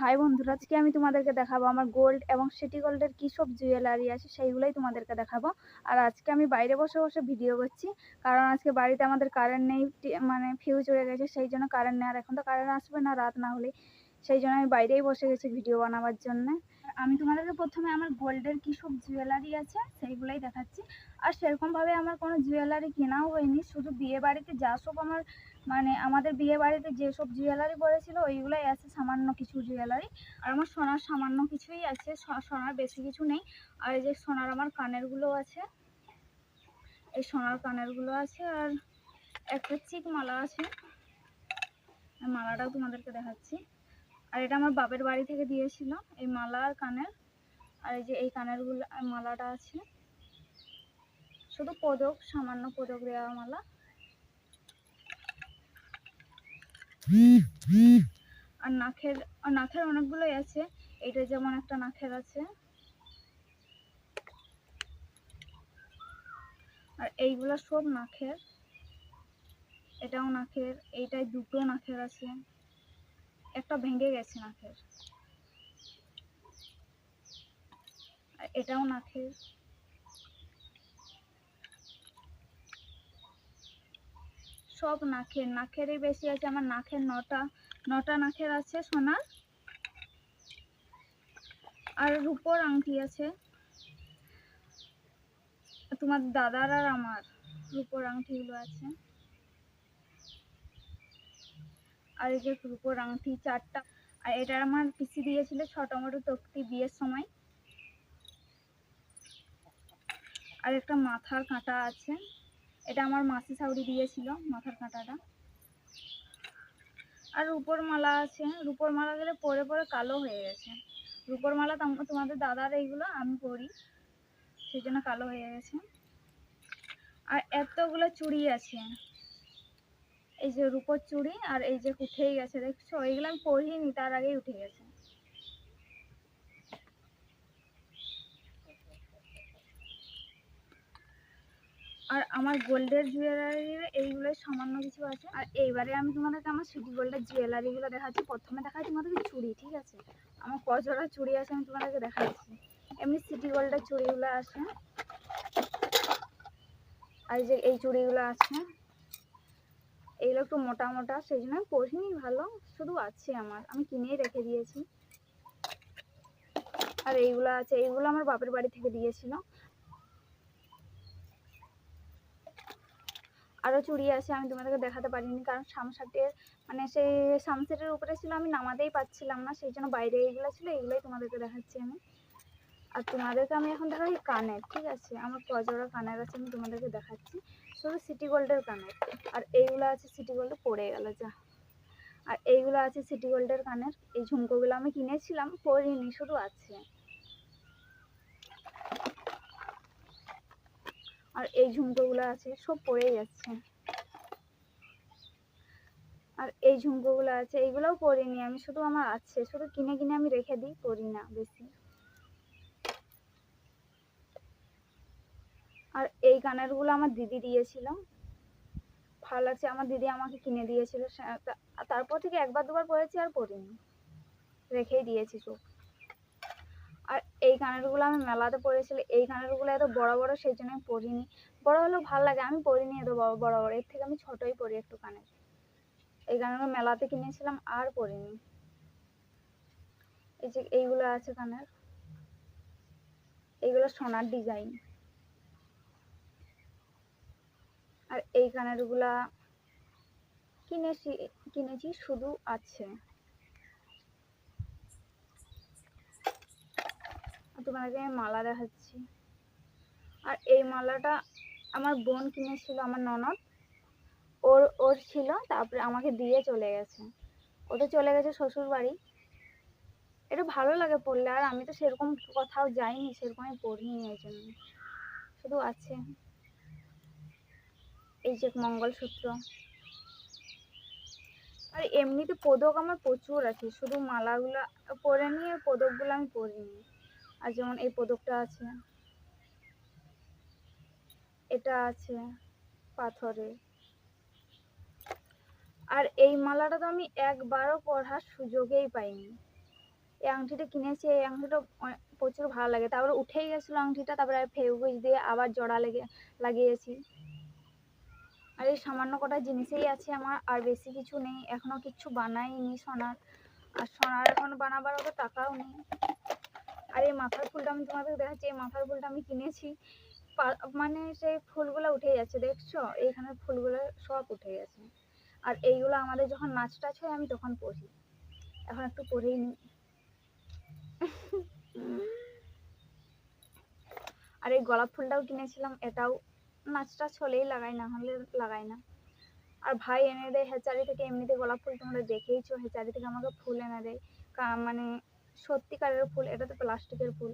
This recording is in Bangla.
হাই বন্ধুরা, আজকে আমি তোমাদেরকে দেখাবো আমার গোল্ড এবং সিটি গোল্ডের কী সব জুয়েলারি আছে সেইগুলোই তোমাদেরকে দেখাবো। আর আজকে আমি বাইরে বসে বসে ভিডিও করছি, কারণ আজকে বাড়িতে আমাদের কারেন্ট নেই মানে ফিউজ উড়ে গেছে, সেই জন্য কারেন্ট নেই, আর এখন তো কারেন্ট আসবে না, রাত না হলে সেই জন্য আমি বাইরেই বসে গেছি ভিডিও বানাবার জন্য। আমি তোমাদেরকে প্রথমে আমার গোল্ডের কী সব জুয়েলারি আছে সেইগুলোই দেখাচ্ছি। আর সেরকমভাবে আমার কোনো জুয়েলারি কেনাও হয়নি, শুধু বিয়ে বাড়িতে যা সব আমার মানে আমাদের বিয়ে বাড়িতে যেসব জুয়েলারি পড়েছিল, ওইগুলোই আছে সামান্য কিছু জুয়েলারি আর আমার সোনার সামান্য কিছুই আছে সোনার বেশি কিছু নেই। আর এই যে সোনার আমার কানেরগুলো আছে, এই সোনার কানেরগুলো আছে, আর একটা চিক মালা আছে মালাটাও তোমাদেরকে দেখাচ্ছি। আর এটা আমার বাপের বাড়ি থেকে দিয়েছিল এই মালা আর কানের। আর এই যে এই কানেরগুলো মালাটা আছে। শুধু পদক, সামান্য পদক দেওয়া মালা। আর নাখের আর নাখের অনেকগুলোই আছে। এটা যেমন একটা নাখের আছে। আর এইগুলো সব নাখের। এটাও নাখের, এইটাই দুটো নাখের আছে। একটা ভেঙে গেছে নাকের। এটাও নাকের। সব নাকের, নাকেরই বেশি আছে, আমার নাকের নটা নটা নাকের আছে সোনার আর রূপোর আংটি আছে। তোমার দাদার আর আমার রূপোর আংটিগুলো আছে। আর এই যে রূপোর আংটি চারটা, আর এটা আমার পিসি দিয়েছিল ছোট মোটো তক্তি বিয়ের সময়। আর একটা মাথার কাঁটা আছে। এটা আমার মাসি সাউরি দিয়েছিল মাথার কাঁটাটা। আর রূপোর মালা আছে। রূপোর মালা গেলে পরে পরে কালো হয়ে গেছে। রূপোর মালা তাম- তোমাদের দাদার এইগুলো, আমি পরি। সেই জন্য কালো হয়ে গেছে। আর এতগুলো চুড়ি আছে। এই যে রূপোর চুড়ি আর এই যে উঠেই গেছে, দেখছ? এইগুলো আমি পরিনি তার আগেই উঠে গেছে। আর আমার গোল্ডের জুয়েলারির এইগুলোই সামান্য কিছু আছে। আর এইবারে আমি তোমাদেরকে আমার সিটি গোল্ডের জুয়েলারিগুলো দেখাচ্ছি। প্রথমে দেখাচ্ছি তোমাদেরকে চুড়ি, ঠিক আছে? আমার কজোড়া চুড়ি আছে, আমি তোমাদেরকে দেখাচ্ছি। এমনি সিটি গোল্ডের চুড়িগুলো আছে। আর যে এই চুড়িগুলো আছে। এইগুলো একটু মোটা মোটা, সেই জন্য পরিনি, ভালো, শুধু আছে আমার, আমি কিনেই রেখে দিয়েছি। আর এইগুলো আছে, এইগুলো আমার বাপের বাড়ি থেকে দিয়েছিল। আরও চুড়ি আছে, আমি তোমাদেরকে দেখাতে পারিনি, কারণ সামসাটের মানে সেই সামসেটের উপরে ছিল, আমি নামাতেই পাচ্ছিলাম না, সেই জন্য বাইরে এইগুলো ছিল, এইগুলোই তোমাদেরকে দেখাচ্ছি আমি। আর তোমাদেরকে আমি এখন দেখাচ্ছি কানের, ঠিক আছে? আমার কজোড়া কানের আছে, আমি তোমাদেরকে দেখাচ্ছি। শুধু সিটি গোল্ডের কানের। আর এইগুলো আছে সিটি গোল্ডে পড়ে গেল, যা। আর এইগুলো আছে সিটি গোল্ডের কানের। এই ঝুমকোগুলো আমি কিনেছিলাম, পরিনি, শুধু আছে। আর এই ঝুমকোগুলো আছে, সব পড়ে যাচ্ছে। আর এই ঝুমকোগুলো আছে, এইগুলোও পরিনি আমি, শুধু আমার আছে। শুধু কিনে কিনে আমি রেখে দিই, পরি না, বেশি। আর এই কানেরগুলো আমার দিদি দিয়েছিল। ভালো লাগছে, আমার দিদি আমাকে কিনে দিয়েছিল তারপর থেকে একবার দুবার পরেছি আর পরিনি রেখেই দিয়েছি চোখ। আর এই কানেরগুলো আমি মেলাতে পরেছিল এই কানেরগুলো এত বড় বড় সেই জন্য আমি পরিনি বড় হলেও ভালো লাগে, আমি পরিনি এত বড় বড় বড়, এর থেকে আমি ছোটই পরি একটু কানের এই কানেরগুলো মেলাতে কিনেছিলাম আর পরিনি এই যে, এইগুলো আছে কানের এইগুলো সোনার ডিজাইন। আর এই কানেরগুলা কিনেছি কিনেছি, শুধু আছে। তোমাদেরকে আমি মালা দেখাচ্ছি। আর এই মালাটা আমার বোন কিনেছিল, আমার ননদ। ওর ওর ছিল, তারপরে আমাকে দিয়ে চলে গেছে। ওটা চলে গেছে শ্বশুর বাড়ি একটু ভালো লাগে পড়লে, আর আমি তো সেরকম কোথাও যাইনি, সেরকমই পড়িনি এই জন্য। শুধু আছে। এই যে মঙ্গলসূত্র। আর, এমনিতে পদক আমার প্রচুর আছে, শুধু মালাগুলো পরে নিয়ে পদকগুলো আমি পরে পরিনি। আর যেমন এই পদকটা আছে, এটা আছে পাথরে। আর এই মালাটা তো আমি একবারও পরার সুযোগেই পাইনি। এই আংটিটা কিনেছি, এই আংটিটা প্রচুর ভালো লাগে। তারপরে উঠেই গেছিল আংটিটা, তারপরে ফেউগুজ দিয়ে আবার জোড়া লেগে, লাগিয়েছি। আর এই সামান্য কটা জিনিসেই আছে আমার, আর বেশি কিছু নেই। এখনও কিচ্ছু বানাইনি সোনার। আর সোনার এখন বানাবার অত টাকাও নেই। আর এই মাথার ফুলটা আমি তোমাদের দেখাচ্ছি, এই মাথার ফুলটা আমি কিনেছি। মানে সেই ফুলগুলো উঠে যাচ্ছে দেখছ? এইখানের ফুলগুলো সব উঠে গেছে। আর এইগুলো আমাদের যখন নাচ টাচ হয়, আমি তখন পড়ি। এখন একটু পরেই নি। আর এই গোলাপ ফুলটাও কিনেছিলাম, এটাও নাচ টাচ হলেই লাগাই না হলে লাগাই না। আর ভাই এনে দেয় হেচারি থেকে এমনিতে গোলাপ ফুল তোমরা দেখেইছো হেচারি থেকে আমাকে ফুল এনে দেয়। মানে সত্যিকারের ফুল, এটা তো প্লাস্টিকের ফুল।